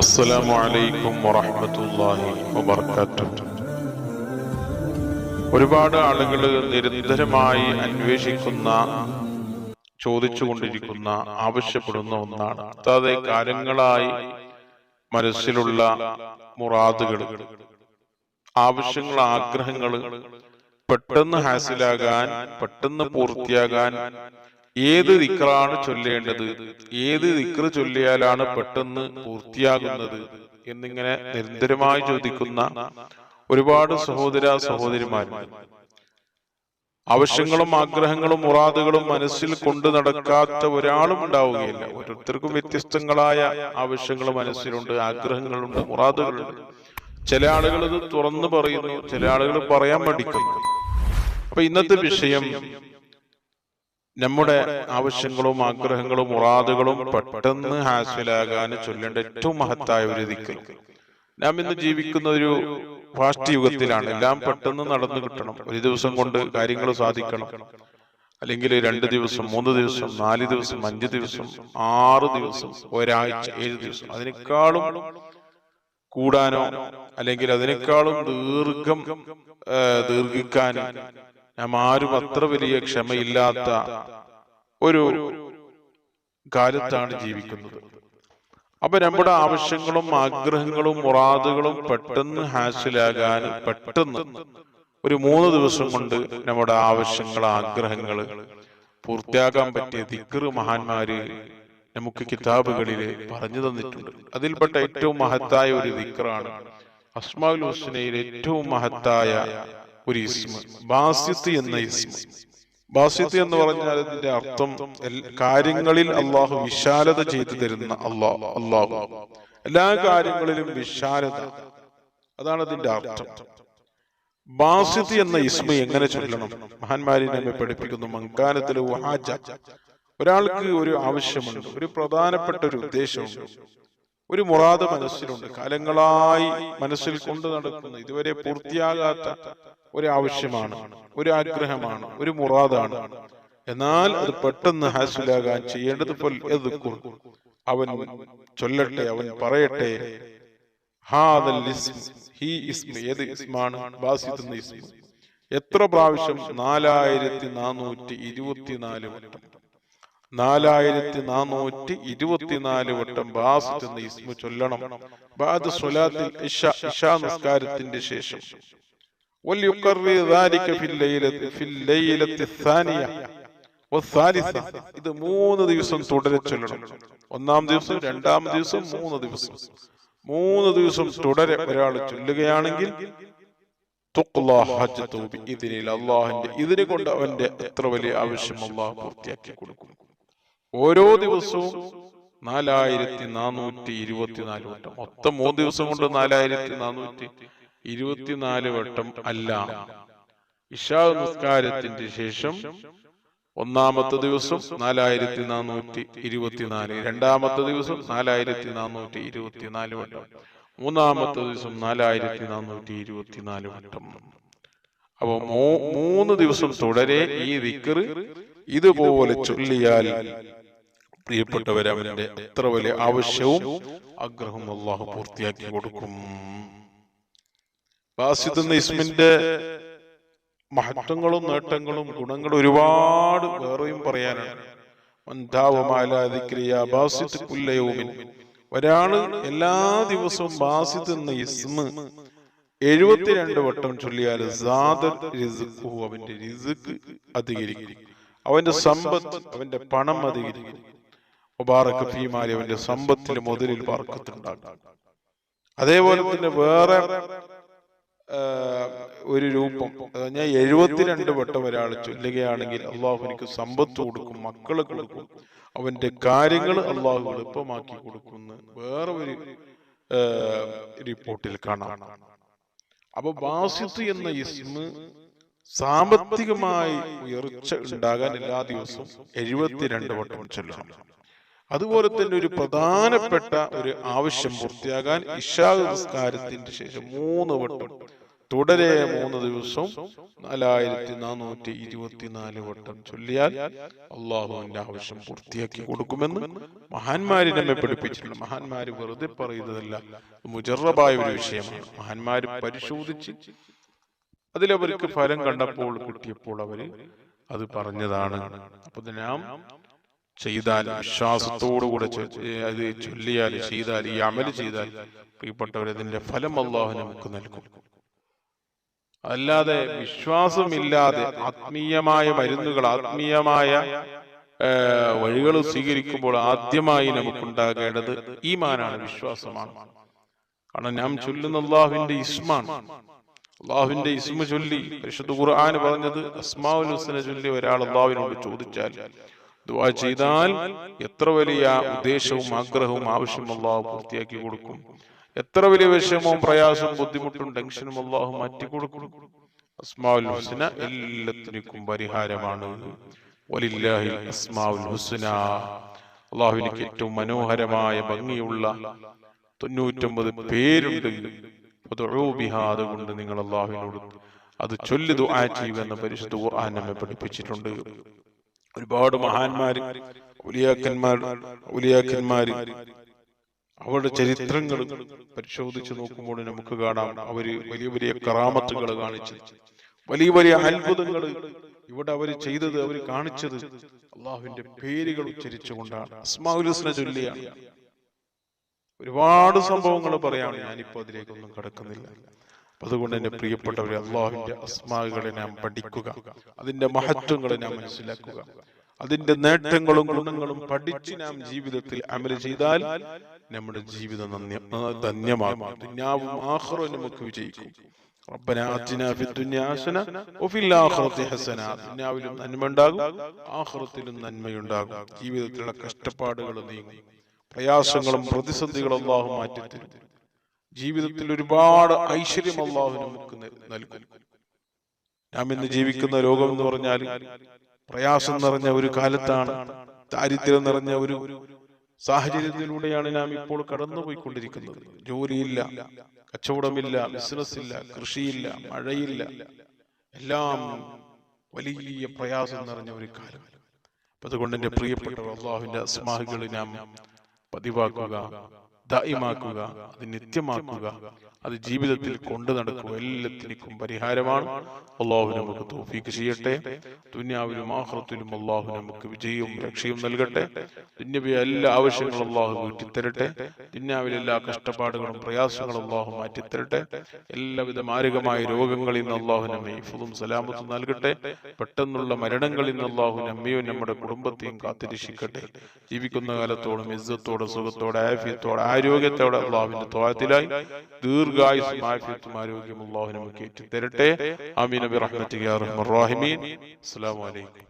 അസ്സലാമു അലൈക്കും വറഹമത്തല്ലാഹി വബർക്കാറ്റു ഒരുപാട് ആളുകൾ നിരന്തരമായി അന്വേഷിക്കുന്ന ചോദിച്ചുകൊണ്ടിരിക്കുന്ന ആവശ്യപ്പെടുന്ന ഒന്നാണ്. അതെ കാര്യങ്ങളായി മനസ്സിലുള്ള മുറാദുകൾ ആവശ്യങ്ങൾ ആഗ്രഹങ്ങൾ പെട്ടെന്ന് ഹാസിലാകാൻ പെട്ടെന്ന് പൂർത്തിയാകാൻ ഏത് ദിക്റാണ് ചൊല്ലേണ്ടത്? ഏത് ദിക്റ് ചൊല്ലിയാലാണ് പെട്ടെന്ന് പൂർത്തിയാകുന്നത് എന്നിങ്ങനെ നിരന്തരമായി ചോദിക്കുന്ന ഒരുപാട് സഹോദര സഹോദരിമാരുണ്ട് ആവശ്യങ്ങളും ആഗ്രഹങ്ങളും മുറാദുകളും മനസ്സിൽ കൊണ്ടു നടക്കാത്ത ഒരാളും ഉണ്ടാവുകയില്ല. ഓരോരുത്തർക്കും വ്യത്യസ്തങ്ങളായ ആവശ്യങ്ങൾ മനസ്സിലുണ്ട് ആഗ്രഹങ്ങളുണ്ട് മുറാദുകളുണ്ട്. ചില ആളുകൾ ഇത് തുറന്നു പറയുന്നു ചില ആളുകൾ പറയാൻ മടിക്കുന്നു. അപ്പൊ ഇന്നത്തെ വിഷയം നമ്മുടെ ആവശ്യങ്ങളും ആഗ്രഹങ്ങളും മുറാദുകളും പെട്ടെന്ന് ഹാസിലാകാൻ ചൊല്ലേണ്ട ഏറ്റവും മഹത്തായ ഒരു ദിക്കൽ നാം ഇന്ന് ജീവിക്കുന്ന ഒരു ഫാസ്റ്റ് യുഗത്തിലാണ് എല്ലാം പെട്ടെന്ന് നടന്നു കിട്ടണം. ഒരു ദിവസം കൊണ്ട് കാര്യങ്ങൾ സാധിക്കണം. അല്ലെങ്കിൽ രണ്ട് ദിവസം മൂന്ന് ദിവസം നാല് ദിവസം അഞ്ച് ദിവസം ആറ് ദിവസം ഒരാഴ്ച ഏഴ് ദിവസം. അതിനേക്കാളും കൂടാനോ അല്ലെങ്കിൽ അതിനേക്കാളും ദീർഘം ദീർഘിക്കാൻ നാം ആരും അത്ര വലിയ ക്ഷമയില്ലാത്ത ഒരു കാലത്താണ് ജീവിക്കുന്നത്. അപ്പൊ നമ്മുടെ ആവശ്യങ്ങളും ആഗ്രഹങ്ങളും മുറാദുകളും പെട്ടെന്ന് ഹാസിലാകാൻ പെട്ടെന്ന് ഒരു മൂന്ന് ദിവസം കൊണ്ട് നമ്മുടെ ആവശ്യങ്ങൾ ആഗ്രഹങ്ങൾ പൂർത്തിയാക്കാൻ പറ്റിയ ദിക്കറ് മഹാന്മാര് നമുക്ക് കിതാബുകളിൽ പറഞ്ഞു തന്നിട്ടുണ്ട്. അതിൽപ്പെട്ട ഏറ്റവും മഹത്തായ ഒരു ദിക്കറാണ് അസ്മാഉൽ ഹുസ്നയിൽ ഏറ്റവും മഹത്തായ ഒരു ഇസ്മ ബാസിത്ത് എന്ന ഇസ്മ ബാസിത്ത് എന്ന് പറഞ്ഞാൽ അതിന്റെ അർത്ഥം കാര്യങ്ങളിൽ അള്ളാഹു വിശാലത ചെയ്തു തരുന്ന അള്ളാഹു അള്ളാഹു. എല്ലാ കാര്യങ്ങളിലും വിശാലത. അതാണ് അതിന്റെ അർത്ഥം. ബാസിത്ത് എന്ന ഇസ്മ എങ്ങനെ ചൊല്ലണം? മഹാന്മാരി നമ്മെ പഠിപ്പിക്കുന്നു മങ്കാനത്തിൽ ഒരാൾക്ക് ഒരു ആവശ്യമുണ്ട് ഒരു പ്രധാനപ്പെട്ട ഒരു ഉദ്ദേശമുണ്ട്. ഒരു മുറാദ് മനസ്സിലുണ്ട്. കാലങ്ങളായി മനസ്സിൽ കൊണ്ടു നടക്കുന്ന. ഇതുവരെ പൂർത്തിയാകാത്ത ഒരു ആവശ്യമാണ് ഒരു ആഗ്രഹമാണ് ഒരു മുറാദാണ്. എന്നാൽ അത് പെട്ടെന്ന് ഹാസിലാകാൻ ചെയ്യേണ്ടത് അവൻ ചൊല്ലട്ടെ അവൻ പറയട്ടെ എത്ര പ്രാവശ്യം നാലായിരത്തി നാനൂറ്റി ഇരുപത്തിനാല് വട്ടം നാലായിരത്തി നാനൂറ്റി ഇരുപത്തിനാല് വട്ടം. ബാസിത്ത് ഇസ്മ ചൊല്ലണം. ബാദ് സ്വലാത്തിൽ ഇഷ ഇഷാ നിസ്കാരത്തിന്റെ ശേഷം. ഇത് മൂന്ന് ദിവസം തുടരെ ചൊല്ലണം. ഒന്നാം ദിവസം രണ്ടാം ദിവസം മൂന്ന് ദിവസം. മൂന്ന് ദിവസം തുടരെ ഒരാൾ ചൊല്ലുകയാണെങ്കിൽ അല്ലാഹുവിന്റെ ഇതിനെ കൊണ്ട് അവന്റെ എത്ര വലിയ ആവശ്യം അള്ളാഹു പൂർത്തിയാക്കി കൊടുക്കും. ഓരോ ദിവസവും നാലായിരത്തി നാനൂറ്റി ഇരുപത്തിനാല് വട്ടം മൊത്തം മൂന്ന് ദിവസം കൊണ്ട് നാലായിരത്തി നാനൂറ്റി ഇരുപത്തിനാല് വട്ടം അല്ല. ഇഷാ നിസ്കാരത്തിന്റെ ശേഷം ഒന്നാമത്തെ ദിവസം നാലായിരത്തി നാനൂറ്റി ഇരുപത്തിനാല് രണ്ടാമത്തെ ദിവസം നാലായിരത്തി നാനൂറ്റി ഇരുപത്തിനാല് വട്ടം. മൂന്നാമത്തെ ദിവസം നാലായിരത്തി നാനൂറ്റി ഇരുപത്തിനാല് വട്ടം. അപ്പൊ മൂന്ന് ദിവസം തുടരെ ഈ ദിക്കറ് ഇതുപോലെ ചൊല്ലിയാൽ പ്രിയപ്പെട്ടവരെ അത്ര എത്ര വലിയ ആവശ്യവും ആഗ്രഹവും അള്ളാഹു പൂർത്തിയാക്കി കൊടുക്കും. ബാസിദ് എന്ന ഇസ്മിന്റെ മഹത്വങ്ങളും നേട്ടങ്ങളും ഗുണങ്ങളും ഒരുപാട് വേറെയും പറയാനാണ്. ഒരാൾ എല്ലാ ദിവസവും ബാസിത്ത് എന്ന ഇസ്മ. എഴുപത്തിരണ്ട് വട്ടം ചൊല്ലിയാൽ അവന്റെ റിസ്ക് അധികരിക്കും. അവന്റെ സമ്പത്ത് അവന്റെ പണം അധികരിക്കും. മുബാറക്ക് ഭീമാലി അവന്റെ സമ്പത്തിൽ മുതലിൽ പാർക്കത്തുണ്ടാകും അതേപോലെ തന്നെ വേറെ ഒരു രൂപം. ഞാൻ എഴുപത്തിരണ്ട് വട്ടം ഒരാൾ ചൊല്ലുകയാണെങ്കിൽ അള്ളാഹു എനിക്ക് സമ്പത്ത് കൊടുക്കും മക്കളെ കൊടുക്കും അവന്റെ കാര്യങ്ങൾ അള്ളാഹു എളുപ്പമാക്കി കൊടുക്കുന്നു വേറെ ഒരു റിപ്പോർട്ടിൽ കാണാം. അപ്പൊ ബാസിത്ത് എന്ന ഇസ്മ സാമ്പത്തികമായി ഉയർച്ച ഉണ്ടാകാൻ എല്ലാ ദിവസവും എഴുപത്തിരണ്ട് വട്ടം ചൊല്ലണം അതുപോലെ തന്നെ ഒരു പ്രധാനപ്പെട്ട ഒരു ആവശ്യം പൂർത്തിയാകാൻ ഇഷാ നിസ്കാരത്തിന്റെ ശേഷം മൂന്ന് വട്ടം തുടരെ മൂന്ന് ദിവസം നാലായിരത്തി നാനൂറ്റി ഇരുപത്തിനാല് വട്ടം ചൊല്ലിയാൽ അള്ളാഹുവിന്റെ ആവശ്യം പൂർത്തിയാക്കി കൊടുക്കുമെന്ന് മഹാന്മാര് നമ്മെ പഠിപ്പിച്ചിട്ടുണ്ട്. മഹാന്മാര് വെറുതെ പറയുന്നതല്ല. മുജറബായ ഒരു വിഷയമാണ്. മഹാന്മാര് പരിശോധിച്ച് അതിലവർക്ക് ഫലം കണ്ടപ്പോൾ കിട്ടിയപ്പോൾ അവർ അത് പറഞ്ഞതാണ്. അപ്പൊ നാം ചെയ്താൽ വിശ്വാസത്തോടുകൂടെ അത് ചൊല്ലിയാൽ ചെയ്താൽ ഈ അമൽ ചെയ്താൽ പ്രിയപ്പെട്ടവരതിന്റെ ഫലം അള്ളാഹു നമുക്ക് നൽകും. അല്ലാതെ വിശ്വാസമില്ലാതെ ആത്മീയമായ മരുന്നുകൾ ആത്മീയമായ വഴികൾ സ്വീകരിക്കുമ്പോൾ ആദ്യമായി നമുക്കുണ്ടാകേണ്ടത് ഈമാനാണ് വിശ്വാസമാണ്. കാരണം നാം ചൊല്ലുന്ന അള്ളാഹുവിന്റെ ഇസ്മാണ്. അള്ളാഹുവിന്റെ ഇസ്മ ചൊല്ലി പരിശുദ്ധ ഖുർആൻ പറഞ്ഞത് അസ്മാഉൽ ഹുസ്ന ചൊല്ലി ഒരാൾ അള്ളാഹുവിനോട് ചോദിച്ചാൽ ദുആ ചെയ്താൽ എത്ര വലിയ ഉദ്ദേശവും ആഗ്രഹവും ആവശ്യമുള്ള പൂർത്തിയാക്കി കൊടുക്കും. എത്ര വലിയ വിഷമവും പ്രയാസവും ബുദ്ധിമുട്ടും ടെൻഷനും അള്ളാഹു മാറ്റി കൊടുക്കും. അസ്മാഉൽ ഹുസ്ന എല്ലാത്തിനും പരിഹാരമാണ്. അസ്മാഉൽ ഹുസ്ന. ഏറ്റവും മനോഹരമായ ഭംഗിയുള്ള തൊണ്ണൂറ്റൊമ്പത് പേരുണ്ട്. അതുകൊണ്ട് നിങ്ങൾ അള്ളാഹുവിനോട് അത് ചൊല്ലി ദുആ ചെയ്യുക എന്ന പരിശുദ്ധ ഖുർആൻ നമ്മെ പഠിപ്പിച്ചിട്ടുണ്ട്. ഒരുപാട് മഹാന്മാര് ഉലിയാക്കന്മാർ ഉലിയാക്കന്മാര് അവരുടെ ചരിത്രങ്ങൾ പരിശോധിച്ച് നോക്കുമ്പോൾ നമുക്ക് കാണാം അവർ വലിയ വലിയ കറാമത്തുകൾ കാണിച്ചു വലിയ വലിയ അത്ഭുതങ്ങൾ ഇവിടെ അവർ ചെയ്തത് അവർ കാണിച്ചത് അള്ളാഹുവിന്റെ പേരുകൾ ഉച്ചരിച്ചുകൊണ്ടാണ്. അസ്മാഉൽ ഹുസ്ന ചൊല്ലിയാണ് ഒരുപാട് സംഭവങ്ങൾ പറയാണ് ഞാനിപ്പോ അതിലേക്കൊന്നും കടക്കുന്നില്ല. അതുകൊണ്ട് എന്റെ പ്രിയപ്പെട്ടവരെ അള്ളാഹുവിന്റെ അസ്മാകളെ നാം പഠിക്കുക. അതിന്റെ മഹത്വങ്ങളെ നാം മനസ്സിലാക്കുക. അതിന്റെ നേട്ടങ്ങളും ഗുണങ്ങളും പഠിച്ച് നാം ജീവിതത്തിൽ അമല് ചെയ്താൽ നമ്മുടെ ജീവിതം നന്ദി- ആ, ധന്യമാകും ദുന്യാവും ആഖിറവും നമുക്ക് വിജയിക്കും ربنا آتنا في الدنيا حسنة وفي الآخرة حسنة ദുന്യാവിലും നന്മ ഉണ്ടാകും ആഖിറത്തിലും നന്മയുണ്ടാകും ജീവിതത്തിലുള്ള കഷ്ടപ്പാടുകൾ നീങ്ങും പ്രയാസങ്ങളും പ്രതിസന്ധികളും അള്ളാഹു മാറ്റിത്തരും ജീവിതത്തിൽ ഒരുപാട് ഐശ്വര്യം അള്ളാഹു നമുക്ക് ന- നൽകും നാം ഇന്ന് ജീവിക്കുന്ന ലോകം എന്ന് പറഞ്ഞാൽ പ്രയാസം നിറഞ്ഞ ഒരു കാലത്താണ് ദാരിദ്ര്യം നിറഞ്ഞ ഒരു സാഹചര്യത്തിലൂടെയാണ് നാം ഇപ്പോൾ കടന്നുപോയിക്കൊണ്ടിരിക്കുന്നത്. ജോലിയില്ല കച്ചവടമില്ല ബിസിനസ് ഇല്ല കൃഷിയില്ല മഴയില്ല. എല്ലാം വലിയ പ്രയാസം നിറഞ്ഞ ഒരു കാലം. അതുകൊണ്ട് എന്റെ പ്രിയപ്പെട്ട അള്ളാഹുവിന്റെ അസ്മാഹുകൾ നാം പതിവാക്കുക. ദായിമാക്കുക അത് നിത്യമാക്കുക അത് ജീവിതത്തിൽ കൊണ്ടു നടക്കുക എല്ലാത്തിനും പരിഹാരമാണ്. അള്ളാഹു നമുക്ക് തോഫീക്ക് ചെയ്യട്ടെ. ദുന്യാവിലും ആഹ്റത്തിലും അള്ളാഹു നമുക്ക് വിജയവും രക്ഷയും നൽകട്ടെ. ദുന്യവിയ എല്ലാ ആവശ്യങ്ങളും അള്ളാഹു വീട്ടിത്തരട്ടെ ദുന്യാവിലെ എല്ലാ കഷ്ടപ്പാടുകളും പ്രയാസങ്ങളും അള്ളാഹു മാറ്റിത്തരട്ടെ. എല്ലാവിധ മാരകമായ രോഗങ്ങളിൽ നിന്ന് അള്ളാഹു നമ്മെ ഇഫുതും സലാമത്തും നൽകട്ടെ. പെട്ടെന്നുള്ള മരണങ്ങളിൽ നിന്ന് അള്ളാഹു നമ്മയും നമ്മുടെ കുടുംബത്തെയും കാത്തിരക്ഷിക്കട്ടെ. ജീവിക്കുന്ന കാലത്തോളം ഇസ്സത്തോടെ സുഖത്തോടെ ആഫിയത്തോടെ ആരോഗ്യത്തോടെ അള്ളാഹുവിന്റെ തോഴത്തിലായി ദീർഘായുസും ആഫിയത്തും ആരോഗ്യം അള്ളാഹു നമുക്ക് തരട്ടെ അമീൻ നബി റഹ്മത്തിയ റഹ്മർ വലൈക്കും